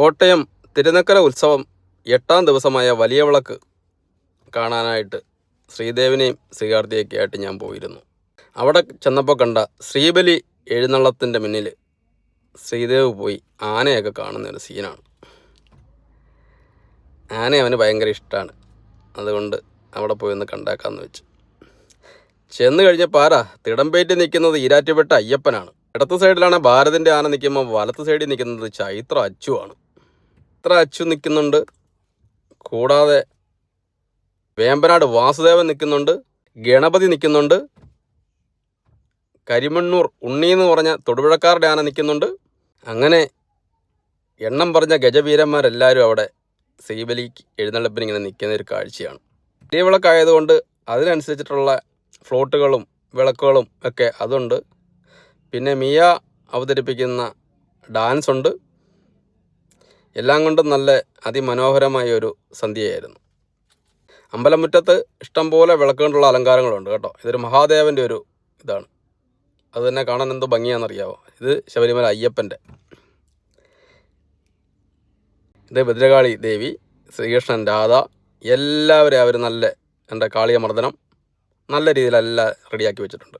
കോട്ടയം തിരുനക്കര ഉത്സവം എട്ടാം ദിവസമായ വലിയ വിളക്ക് കാണാനായിട്ട് ശ്രീദേവിനെയും ശ്രീകാർത്തിയൊക്കെ ആയിട്ട് ഞാൻ പോയിരുന്നു. അവിടെ ചെന്നപ്പോൾ കണ്ട ശ്രീബലി എഴുന്നള്ളത്തിന്റെ മുന്നിൽ ശ്രീദേവ് പോയി ആനയൊക്കെ കാണുന്ന ഒരു സീനാണ്. ആന അവന് ഭയങ്കര ഇഷ്ടമാണ് അതുകൊണ്ട് അവിടെ പോയി ഒന്ന് കണ്ടേക്കാമെന്ന് വെച്ചു. ചെന്ന് കഴിഞ്ഞപ്പോൾ ആരാ? തിടമ്പേറ്റി നിൽക്കുന്നത് ഈരാറ്റുപേട്ട അയ്യപ്പനാണ്. ഇടത്ത് സൈഡിലാണ് ഭാരതിന്റെ ആന നിൽക്കുമ്പോൾ വലത്ത് സൈഡിൽ നിൽക്കുന്നത് ചൈത്ര അച്ചുവാണ്. ചൈത്ര അച്ചു നിൽക്കുന്നുണ്ട്. കൂടാതെ വേമ്പനാട് വാസുദേവൻ നിൽക്കുന്നുണ്ട്. ഗണപതി നിൽക്കുന്നുണ്ട്. കരിമണ്ണൂർ ഉണ്ണി എന്ന് പറഞ്ഞ തൊടുപുഴക്കാരുടെ ആന നിൽക്കുന്നുണ്ട്. അങ്ങനെ എണ്ണം പറഞ്ഞ ഗജവീരന്മാരെല്ലാവരും അവിടെ ശ്രീബലിക്ക് എഴുന്നള്ളിപ്പിന് ഇങ്ങനെ നിൽക്കുന്ന ഒരു കാഴ്ചയാണ്. വലിയ വിളക്കായതുകൊണ്ട് അതിനനുസരിച്ചിട്ടുള്ള ഫ്ലോട്ടുകളും വിളക്കുകളും ഒക്കെ അതുണ്ട്. പിന്നെ മിയ അവതരിപ്പിക്കുന്ന ഡാൻസ് ഉണ്ട് എല്ലാം കൊണ്ടും നല്ല അതിമനോഹരമായ ഒരു സന്ധ്യയായിരുന്നു. അമ്പലമുറ്റത്ത് ഇഷ്ടംപോലെ വിളക്ക് കൊണ്ടുള്ള അലങ്കാരങ്ങളുണ്ട് കേട്ടോ. ഇതൊരു മഹാദേവന്റെ ഒരു ഇതാണ്. അത് തന്നെ കാണാൻ എന്തോ ഭംഗിയാണെന്നറിയാവോ? ഇത് ശബരിമല അയ്യപ്പന്റെ ഇത് ഭദ്രകാളി ദേവി ശ്രീകൃഷ്ണൻ രാധ എല്ലാവരും അവർ നല്ല എന്റെ കാളിയ മർദ്ദനം നല്ല രീതിയിലെല്ലാം റെഡിയാക്കി വെച്ചിട്ടുണ്ട്.